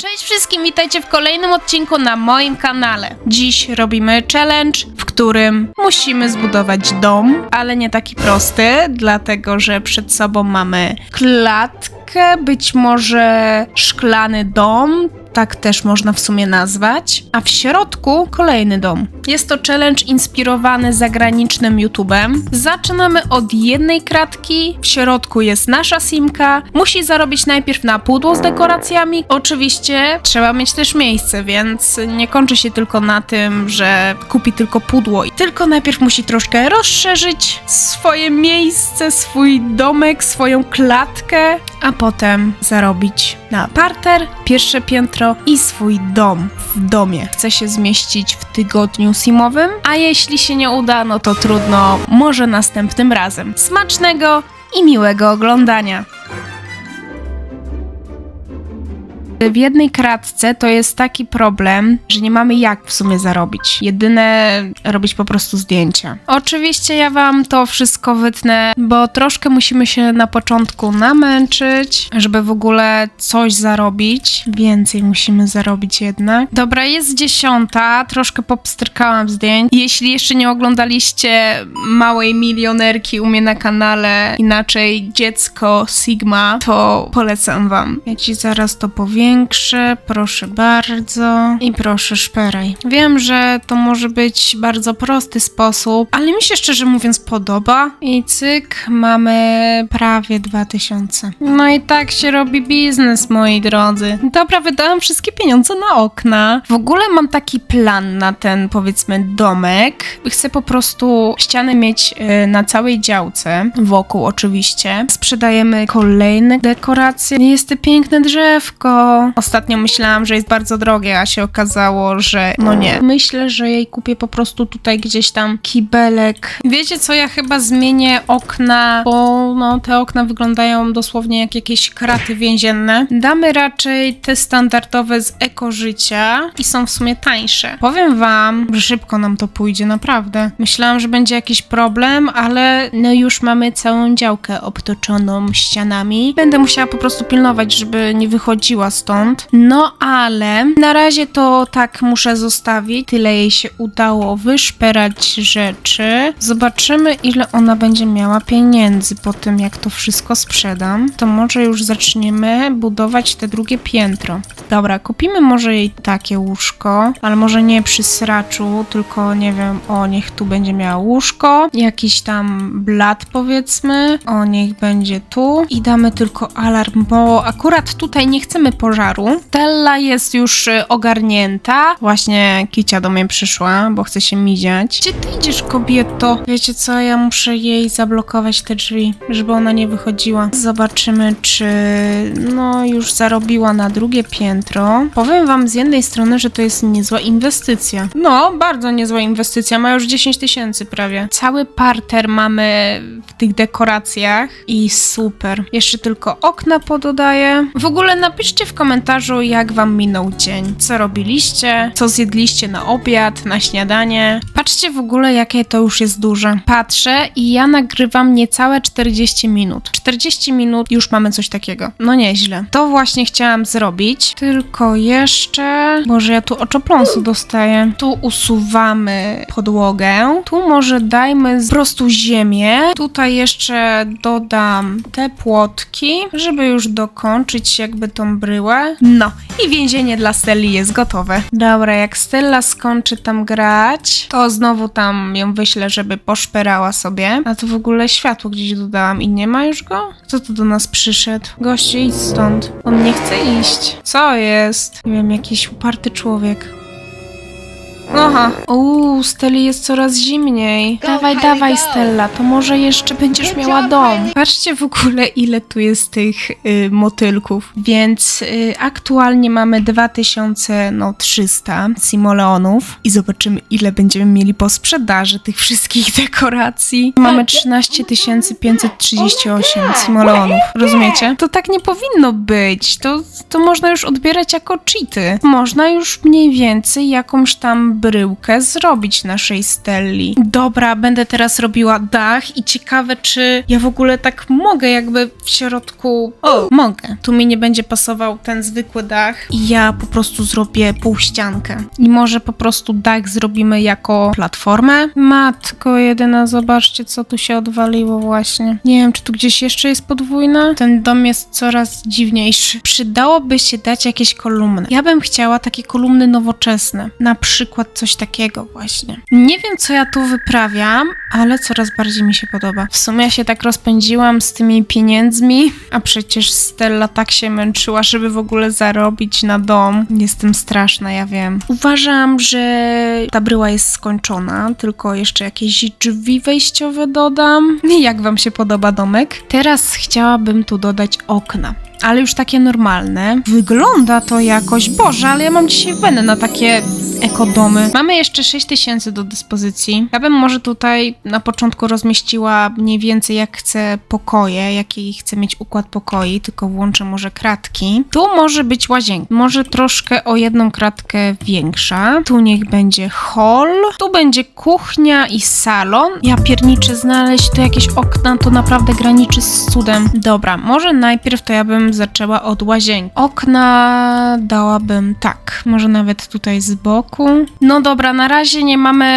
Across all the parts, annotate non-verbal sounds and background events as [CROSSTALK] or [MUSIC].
Cześć wszystkim, witajcie w kolejnym odcinku na moim kanale. Dziś robimy challenge, w którym musimy zbudować dom, ale nie taki prosty, dlatego że przed sobą mamy klatkę, być może szklany dom, tak też można w sumie nazwać, a w środku kolejny dom. Jest to challenge inspirowany zagranicznym YouTubem. Zaczynamy od jednej kratki, w środku jest nasza simka. Musi zarobić najpierw na pudło z dekoracjami. Oczywiście trzeba mieć też miejsce, więc nie kończy się tylko na tym, że kupi tylko pudło. Tylko najpierw musi troszkę rozszerzyć swoje miejsce, swój domek, swoją klatkę, a potem zarobić na parter, pierwsze piętro i swój dom w domie. Chce się zmieścić w tygodniu simowym, a jeśli się nie uda, no to trudno, może następnym razem. Smacznego i miłego oglądania. W jednej kratce to jest taki problem, że nie mamy jak w sumie zarobić. Jedyne robić po prostu zdjęcia. Oczywiście ja wam to wszystko wytnę, bo troszkę musimy się na początku namęczyć, żeby w ogóle coś zarobić. Więcej musimy zarobić jednak. Dobra, jest dziesiąta, troszkę popstrykałam zdjęć. Jeśli jeszcze nie oglądaliście Małej Milionerki u mnie na kanale, inaczej Dziecko Sigma, to polecam wam. Ja ci zaraz to powiększę, proszę bardzo. I proszę szperaj. Wiem, że to może być bardzo prosty sposób, ale mi się szczerze mówiąc podoba. I cyk, mamy prawie 2000. No i tak się robi biznes, moi drodzy. Dobra, wydałam wszystkie pieniądze na okna. W ogóle mam taki plan na ten, powiedzmy, domek. Chcę po prostu ściany mieć y, na całej działce, wokół oczywiście. Sprzedajemy kolejne dekoracje. Jest to piękne drzewko. Ostatnio myślałam, że jest bardzo drogie, a się okazało, że no nie. Myślę, że jej kupię po prostu tutaj gdzieś tam kibelek. Wiecie co, ja chyba zmienię okna, bo no te okna wyglądają dosłownie jak jakieś kraty więzienne. Damy raczej te standardowe z ekożycia i są w sumie tańsze. Powiem wam, że szybko nam to pójdzie, naprawdę. Myślałam, że będzie jakiś problem, ale no już mamy całą działkę obtoczoną ścianami. Będę musiała po prostu pilnować, żeby nie wychodziła stąd. No ale na razie to tak muszę zostawić. Tyle jej się udało wyszperać rzeczy. Zobaczymy, ile ona będzie miała pieniędzy po tym, jak to wszystko sprzedam. To może już zaczniemy budować te drugie piętro. Dobra, kupimy może jej takie łóżko, ale może nie przy sraczu, tylko nie wiem, o niech tu będzie miała łóżko, jakiś tam blat powiedzmy, o niech będzie tu i damy tylko alarm, bo akurat tutaj nie chcemy pożaru. Stella jest już y, ogarnięta. Właśnie Kicia do mnie przyszła, bo chce się miziać. Gdzie ty idziesz, kobieto? Wiecie co, ja muszę jej zablokować te drzwi, żeby ona nie wychodziła. Zobaczymy, czy no już zarobiła na drugie piętro. Powiem wam z jednej strony, że to jest niezła inwestycja. No, bardzo niezła inwestycja. Ma już 10 tysięcy prawie. Cały parter mamy w tych dekoracjach i super. Jeszcze tylko okna pododaję. W ogóle napiszcie w komentarzu, jak wam minął dzień. Co robiliście? Co zjedliście na obiad, na śniadanie? Patrzcie w ogóle, jakie to już jest duże. Patrzę i ja nagrywam niecałe 40 minut. 40 minut już mamy coś takiego. No nieźle. To właśnie chciałam zrobić. Tylko jeszcze... Boże, ja tu oczopląsu dostaję. Tu usuwamy podłogę. Tu może dajmy po prostu ziemię. Tutaj jeszcze dodam te płotki, żeby już dokończyć jakby tą bryłę. No i więzienie dla Stelli jest gotowe. Dobra, jak Stella skończy tam grać, to znowu tam ją wyślę, żeby poszperała sobie. A tu w ogóle światło gdzieś dodałam i nie ma już go? Kto tu do nas przyszedł? Goście, idź stąd. On nie chce iść. Co jest? Nie wiem, jakiś uparty człowiek. Aha. Uuu, Steli jest coraz zimniej. Dawaj, Harry, dawaj, go. Stella, to może jeszcze będziesz Good miała job, dom. Harry. Patrzcie w ogóle, ile tu jest tych y, motylków. Więc y, aktualnie mamy 2300 simoleonów i zobaczymy, ile będziemy mieli po sprzedaży tych wszystkich [LAUGHS] dekoracji. Mamy 13 538 simoleonów. Rozumiecie? To tak nie powinno być. To, to można już odbierać jako cheaty. Można już mniej więcej jakąś tam bryłkę zrobić naszej Stelli. Dobra, będę teraz robiła dach i ciekawe, czy ja w ogóle tak mogę jakby w środku... O, mogę. Tu mi nie będzie pasował ten zwykły dach i ja po prostu zrobię półściankę. I może po prostu dach zrobimy jako platformę? Matko jedyna, zobaczcie co tu się odwaliło właśnie. Nie wiem, czy tu gdzieś jeszcze jest podwójna? Ten dom jest coraz dziwniejszy. Przydałoby się dać jakieś kolumny. Ja bym chciała takie kolumny nowoczesne. Na przykład coś takiego właśnie. Nie wiem, co ja tu wyprawiam, ale coraz bardziej mi się podoba. W sumie ja się tak rozpędziłam z tymi pieniędzmi, a przecież Stella tak się męczyła, żeby w ogóle zarobić na dom. Jestem straszna, ja wiem. Uważam, że ta bryła jest skończona, tylko jeszcze jakieś drzwi wejściowe dodam. [LAUGHS] Jak wam się podoba domek? Teraz chciałabym tu dodać okna. Ale już takie normalne. Wygląda to jakoś, Boże, ale ja mam dzisiaj wenę na takie ekodomy. Mamy jeszcze 6 tysięcy do dyspozycji. Ja bym może tutaj na początku rozmieściła mniej więcej jak chcę pokoje, jaki chcę mieć układ pokoi, tylko włączę może kratki. Tu może być łazienka, może troszkę o jedną kratkę większa. Tu niech będzie hall, tu będzie kuchnia i salon. Ja pierniczę znaleźć tu jakieś okna, to naprawdę graniczy z cudem. Dobra, może najpierw to ja bym zaczęła od łazienki. Okna dałabym tak, może nawet tutaj z boku. No dobra, na razie nie mamy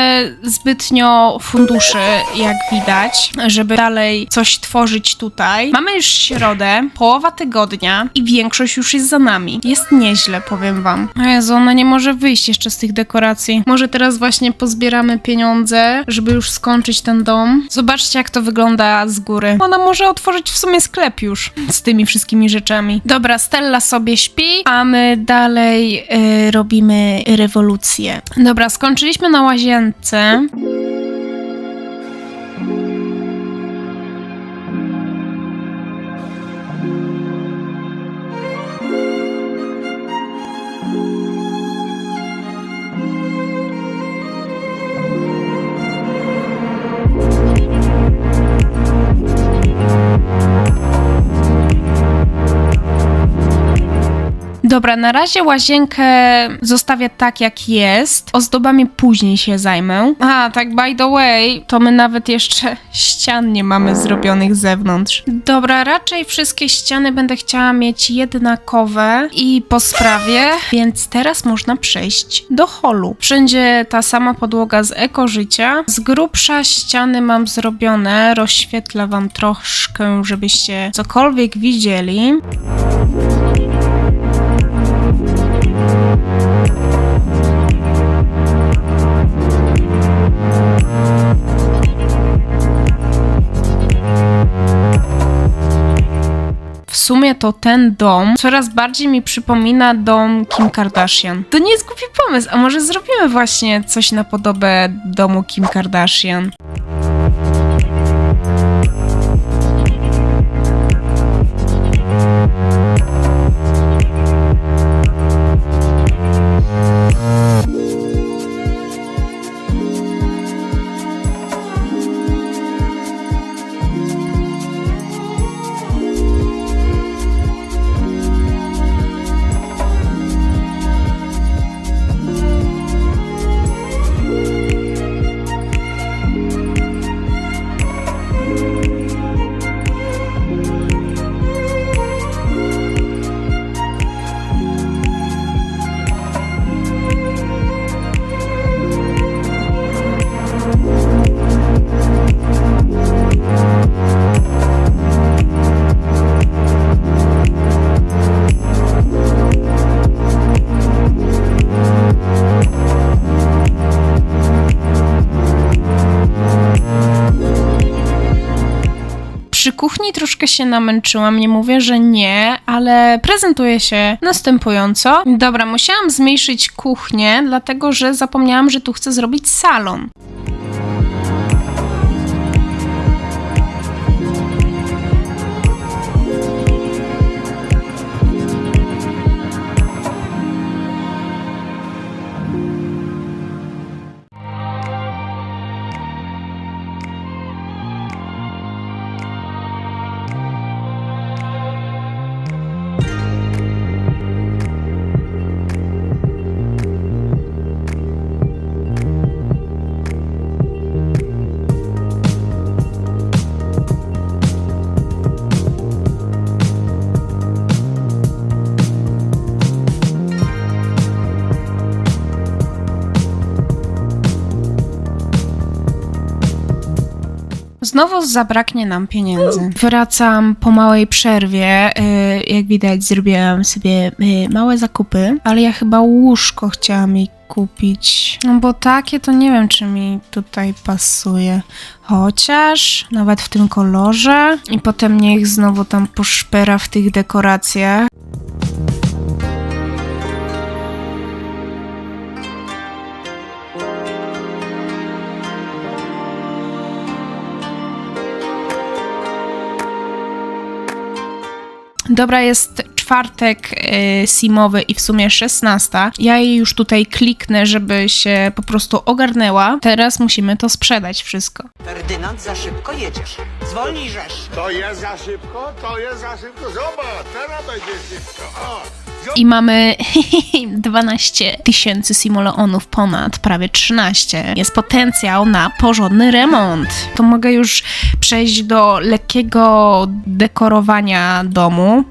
zbytnio funduszy, jak widać, żeby dalej coś tworzyć tutaj. Mamy już środę, połowa tygodnia i większość już jest za nami. Jest nieźle, powiem wam. O Jezu, ona nie może wyjść jeszcze z tych dekoracji. Może teraz właśnie pozbieramy pieniądze, żeby już skończyć ten dom. Zobaczcie, jak to wygląda z góry. Ona może otworzyć w sumie sklep już z tymi wszystkimi rzeczami. Dobra, Stella sobie śpi, a my dalej y, robimy rewolucję. Dobra, skończyliśmy na łazience. Dobra, na razie łazienkę zostawię tak jak jest. Ozdobami później się zajmę. A, tak by the way, to my nawet jeszcze ścian nie mamy zrobionych z zewnątrz. Dobra, raczej wszystkie ściany będę chciała mieć jednakowe i po sprawie, więc teraz można przejść do holu. Wszędzie ta sama podłoga z ekożycia. Z grubsza ściany mam zrobione, rozświetlę wam troszkę, żebyście cokolwiek widzieli. Sumie to ten dom coraz bardziej mi przypomina dom Kim Kardashian. To nie jest głupi pomysł, a może zrobimy właśnie coś na podobę domu Kim Kardashian? Troszkę się namęczyłam, nie mówię, że nie, ale prezentuje się następująco. Dobra, musiałam zmniejszyć kuchnię, dlatego że zapomniałam, że tu chcę zrobić salon. Znowu zabraknie nam pieniędzy. Wracam po małej przerwie. y, Jak widać, zrobiłam sobie y, małe zakupy, ale ja chyba łóżko chciałam jej kupić. No bo takie to nie wiem, czy mi tutaj pasuje. Chociaż nawet w tym kolorze. I potem niech znowu tam poszpera w tych dekoracjach. Dobra, jest czwartek y, simowy i w sumie 16. Ja jej już tutaj kliknę, żeby się po prostu ogarnęła. Teraz musimy to sprzedać wszystko. Ferdynand, za szybko jedziesz. Zwolnij rzesz. To jest za szybko, to jest za szybko. Zobacz, teraz będzie szybko. O, I mamy [LAUGHS] 12 tysięcy simoleonów ponad, prawie 13. Jest potencjał na porządny remont. To mogę już przejść do lekkiego dekorowania domu.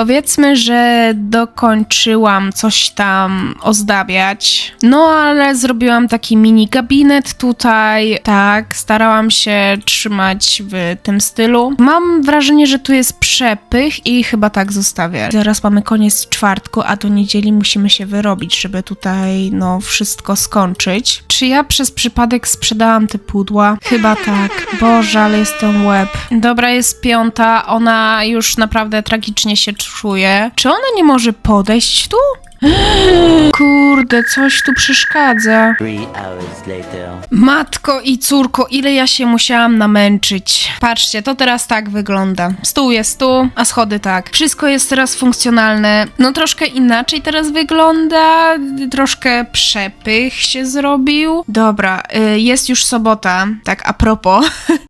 Powiedzmy, że dokończyłam coś tam ozdabiać. No ale zrobiłam taki mini gabinet tutaj. Tak, starałam się trzymać w tym stylu. Mam wrażenie, że tu jest przepych i chyba tak zostawię. Zaraz mamy koniec czwartku, a do niedzieli musimy się wyrobić, żeby tutaj no wszystko skończyć. Czy ja przez przypadek sprzedałam te pudła? Chyba tak. Boże, ale jest ten łeb. Dobra, jest piąta. Ona już naprawdę tragicznie się czuje. Czy ona nie może podejść tu? [GASPS] Kurde, coś tu przeszkadza. Matko i córko, ile ja się musiałam namęczyć. Patrzcie, to teraz tak wygląda. Stół jest tu, a schody tak. Wszystko jest teraz funkcjonalne. No troszkę inaczej teraz wygląda. Troszkę przepych się zrobił. Dobra, y, jest już sobota. Tak a propos. [LAUGHS]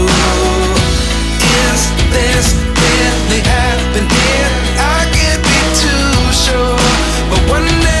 Really happening? I can't be too sure, but one day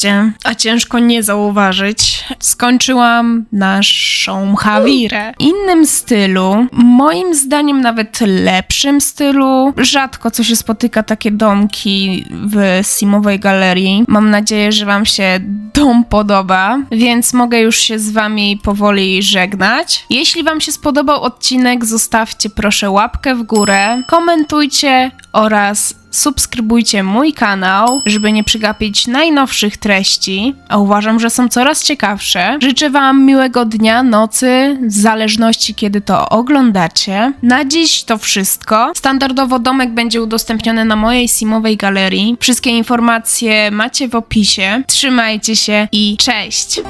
Zauważyliście, a ciężko nie zauważyć. Skończyłam naszą Hawirę. Innym stylu, moim zdaniem nawet lepszym stylu. Rzadko co się spotyka takie domki w Simowej Galerii. Mam nadzieję, że Wam się dom podoba, więc mogę już się z Wami powoli żegnać. Jeśli Wam się spodobał odcinek, zostawcie proszę łapkę w górę, komentujcie oraz subskrybujcie mój kanał, żeby nie przegapić najnowszych treści, a uważam, że są coraz ciekawsze. Życzę Wam miłego dnia, nocy, w zależności kiedy to oglądacie. Na dziś to wszystko. Standardowo domek będzie udostępniony na mojej Simowej galerii. Wszystkie informacje macie w opisie. Trzymajcie się i cześć!